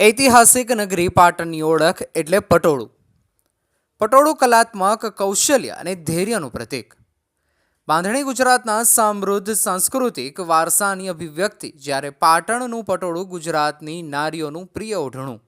ઐતિહાસિક નગરી પાટણની ઓળખ એટલે પટોળું. પટોળું કલાત્મક કૌશલ્ય અને ધૈર્યનું પ્રતીક. બાંધણી ગુજરાતના સમૃદ્ધ સાંસ્કૃતિક વારસાની અભિવ્યક્તિ જ્યારે પાટણનું પટોળું ગુજરાતની નારીઓનું પ્રિય ઓઢણું.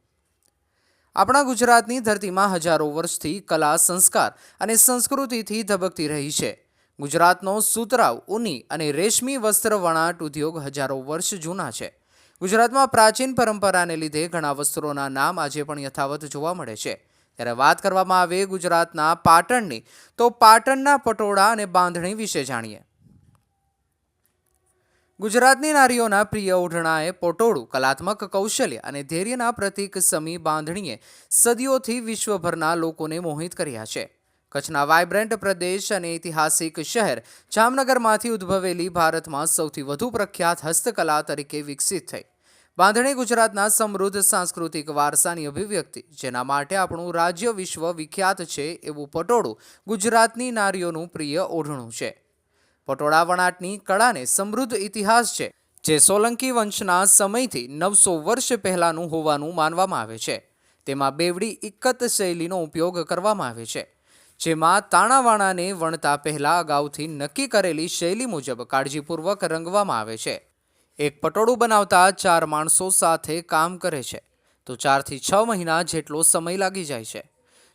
આપણા ગુજરાતની ધરતીમાં હજારો વર્ષથી કલા, સંસ્કાર અને સંસ્કૃતિથી ધબકતી રહી છે. ગુજરાતનો સુતરાવ ઉની અને રેશમી વસ્ત્ર વણાટ ઉદ્યોગ હજારો વર્ષ જૂના છે. ગુજરાતમાં પ્રાચીન પરંપરાને લીધે ઘણા વસ્ત્રોના નામ આજે પણ યથાવત જોવા મળે છે. ત્યારે વાત કરવામાં આવે ગુજરાતના પાટણની, તો પાટણના પટોળા અને બાંધણી વિશે જાણીએ. ગુજરાતની નારીઓના પ્રિય ઓઢણાએ પટોળું કલાત્મક કૌશલ્ય અને ધૈર્યના પ્રતીક સમી બાંધણીએ સદીઓથી વિશ્વભરના લોકોને મોહિત કર્યા છે. કચ્છના વાઇબ્રન્ટ પ્રદેશ અને ઐતિહાસિક શહેર જામનગરમાંથી ઉદ્ભવેલી ભારતમાં સૌથી વધુ પ્રખ્યાત હસ્તકલા તરીકે વિકસિત થઈ. બાંધણી ગુજરાતના સમૃદ્ધ સાંસ્કૃતિક વારસાની અભિવ્યક્તિ, જેના માટે આપણું રાજ્ય વિશ્વ વિખ્યાત છે એવું પટોળું ગુજરાતની નારીઓનું પ્રિય ઓઢણું છે. પટોળા વણાટની કળાને સમૃદ્ધ ઇતિહાસ છે, જે સોલંકી વંશના સમયથી નવસો વર્ષ પહેલાંનું હોવાનું માનવામાં આવે છે. તેમાં બેવડી ઇક્કત શૈલીનો ઉપયોગ કરવામાં આવે છે. જેમાં તાણાવાણાને વણતા પહેલા અગાઉથી નક્કી કરેલી શૈલી મુજબ કાળજીપૂર્વક રંગવામાં આવે છે. એક પટોળું બનાવતા ચાર માણસો સાથે કામ કરે છે. તો ચારથી છ મહિના જેટલો સમય લાગી જાય છે.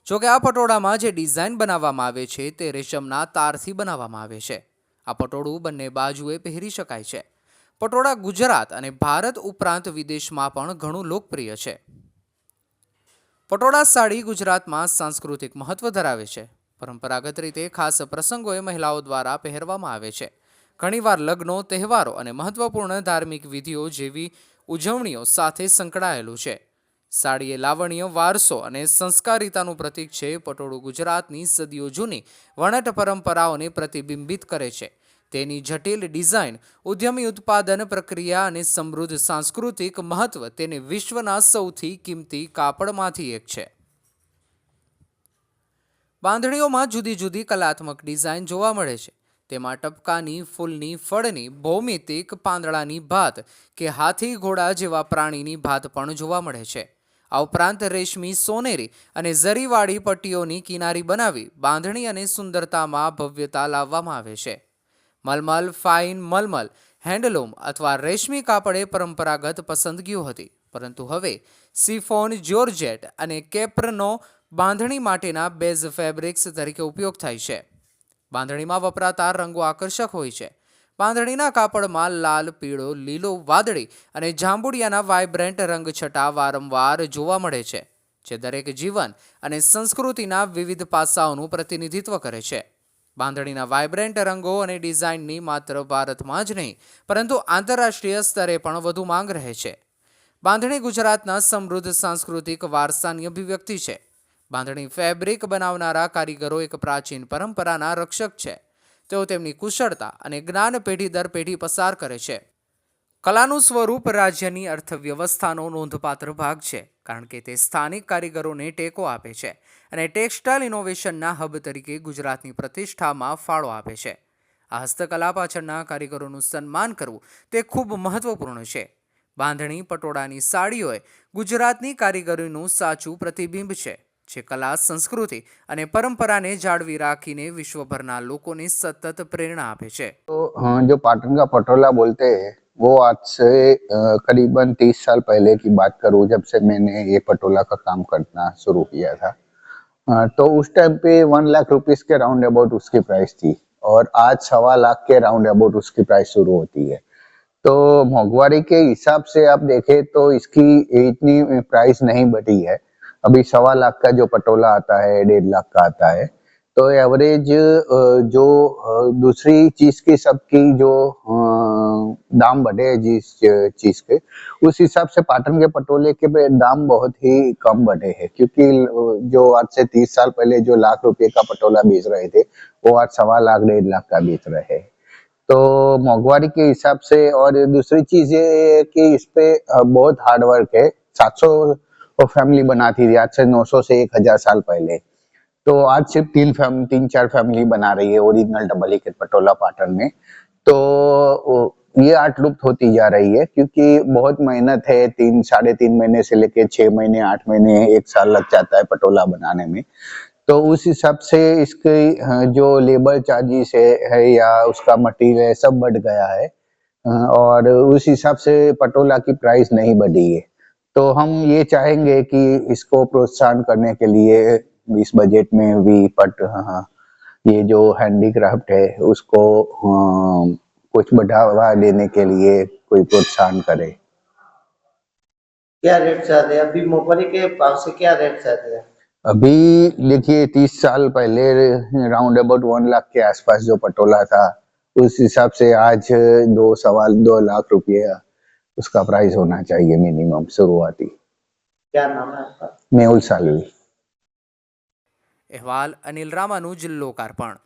જોકે આ પટોળામાં જે ડિઝાઇન બનાવવામાં આવે છે તે રેશમના તારથી બનાવવામાં આવે છે. આ પટોળું બંને બાજુએ પહેરી શકાય છે. પટોળા ગુજરાત અને ભારત ઉપરાંત વિદેશમાં પણ ઘણું લોકપ્રિય છે. પટોળા સાડી ગુજરાતમાં સાંસ્કૃતિક મહત્વ ધરાવે છે. પરંપરાગત રીતે ખાસ પ્રસંગોએ મહિલાઓ દ્વારા પહેરવામાં આવે છે. ઘણીવાર લગ્નો, તહેવારો અને મહત્વપૂર્ણ ધાર્મિક વિધિઓ જેવી ઉજવણીઓ સાથે સંકળાયેલું છે. સાડી એ લાવણ્ય, વારસો અને સંસ્કારિતાનું પ્રતીક છે. પટોળું ગુજરાતની સદીઓ જૂની વણટ પરંપરાઓને પ્રતિબિંબિત કરે છે. તેની જટિલ ડિઝાઇન, ઉદ્યમી ઉત્પાદન પ્રક્રિયા અને સમૃદ્ધ સાંસ્કૃતિક મહત્વ તેને વિશ્વના સૌથી કિંમતી કાપડમાંથી એક છે. બાંધણીઓમાં જુદી જુદી કલાત્મક ડિઝાઇન જોવા મળે છે. તેમાં ટપકાની, ફૂલની, ફળની, ભૌમિતિક પાંદડાની ભાત કે હાથી ઘોડા જેવા પ્રાણીની ભાત પણ જોવા મળે છે. આ ઉપરાંત રેશમી સોનેરી અને ઝરીવાળી પટ્ટીઓની કિનારી બનાવી બાંધણી અને સુંદરતામાં ભવ્યતા લાવવામાં આવે છે. મલમલ, ફાઇન, મલમલ, હેન્ડલૂમ અથવા રેશમી કાપડે પરંપરાગત પસંદગીઓ હતી. પરંતુ હવે સિફોન, જ્યોર્જેટ અને કેપ્રનો બાંધણી માટેના બેઝ ફેબ્રિક્સ તરીકે ઉપયોગ થાય છે. બાંધણીમાં વપરાતા રંગો આકર્ષક હોય છે. બાંધણીના કાપડમાં લાલ, પીળો, લીલો, વાદળી અને જાંબુડિયાના વાઇબ્રન્ટ રંગછટા વારંવાર જોવા મળે છે, જે દરેક જીવન અને સંસ્કૃતિના વિવિધ પાસાઓનું પ્રતિનિધિત્વ કરે છે. બાંધણીના વાઇબ્રન્ટ રંગો અને ડિઝાઇનની માત્ર ભારતમાં જ નહીં, પરંતુ આંતરરાષ્ટ્રીય સ્તરે પણ વધુ માંગ રહે છે. બાંધણી ગુજરાતના સમૃદ્ધ સાંસ્કૃતિક વારસાની અભિવ્યક્તિ છે. બાંધણી ફેબ્રિક બનાવનારા કારીગરો એક પ્રાચીન પરંપરાના રક્ષક છે. તેઓ તેમની કુશળતા અને જ્ઞાન પેઢી દર પેઢી પસાર કરે છે. કલાનું સ્વરૂપ રાજ્યની અર્થવ્યવસ્થાનો નોંધપાત્ર ભાગ છે, કારણ કે તે સ્થાનિક કારીગરોને ટેકો આપે છે અને ટેક્સટાઇલ ઇનોવેશનના હબ તરીકે ગુજરાતની પ્રતિષ્ઠામાં ફાળો આપે છે. આ હસ્તકલા પાછળના કારીગરોનું સન્માન કરવું તે ખૂબ મહત્વપૂર્ણ છે. બાંધણી પટોળાની સાડીઓએ ગુજરાતની કારીગરીનું સાચું પ્રતિબિંબ છે. જે કલા સંસ્કૃતિ અને પરંપરાને જાળવી રાખીને વિશ્વભરના લોકોને સતત પ્રેરણા આપે છે तो हाँ, जो पाटन का पटोला बोलते हैं वो आज से अ, करीबन तीस साल पहले की बात करूँ जब से मैंने ये पटोला का काम करना शुरू किया था अ, तो उस टाइम पे वन लाख रुपीस के राउंड अबाउट उसकी प्राइस थी और आज सवा लाख के राउंड अबाउट उसकी प्राइस शुरू होती है तो मोंगवारी के हिसाब से आप देखें तो इसकी इतनी प्राइस नहीं बढ़ी है अभी सवा लाख का जो पटोला आता है, डेढ़ लाख का आता है तो एवरेज जो दूसरी चीज़ की सबकी जो दाम बढ़े जिस चीज़ के, उस हिसाब से पाटन के पटोले के दाम बहुत ही कम बढ़े हैं, क्योंकि जो आज से तीस साल पहले जो लाख रुपए का पटोला बेच रहे थे, वो आज सवा लाख, डेढ़ लाख का बेच रहे हैं। तो मोंगवारी के हिसाब से और दूसरी चीज़ ये है कि इस पे बहुत हार्ड वर्क है 700 फैमिली बनाती थी आज से 900 से 1000 साल पहले। तो आज सिर्फ़ तीन फैम तीन चार फैमिली बना रही है ओरिजिनल डबल के पटोला पाटन में। तो ये आर्ट लुप्त होती जा रही है क्योंकि बहुत मेहनत है। तीन, साढ़े तीन महीने से लेके छह महीने, आठ महीने, एक साल लग जाता है पटोला बनाने में। तो उस हिसाब से इसके जो लेबर चार्जेस है या उसका मटेरियल है, सब बढ़ गया है। और उस हिसाब से पटोला की प्राइस नहीं बढ़ी है। तो हम ये चाहेंगे कि इसको प्रोत्साहन करने के लिए इस बजट में भी पट हाँ, ये जो हैंडीक्राफ्ट है उसको अ, कुछ बढ़ावा देने के लिए कोई प्रोत्साहन करे। क्या रेट आते हैं? अभी मोपरी के भाव से क्या रेट आते हैं? अभी देखिए तीस साल पहले राउंड अबाउट वन लाख के आसपास जो पटोला था उस हिसाब से आज दो सवाल दो लाख रुपये उसका प्राइस होना चाहिए मिनिमम शुरुआती क्या नाम है आपका मेहुल सालवी અહેવાલ અનિલ રામાનું જિલ્લો કાર્પણ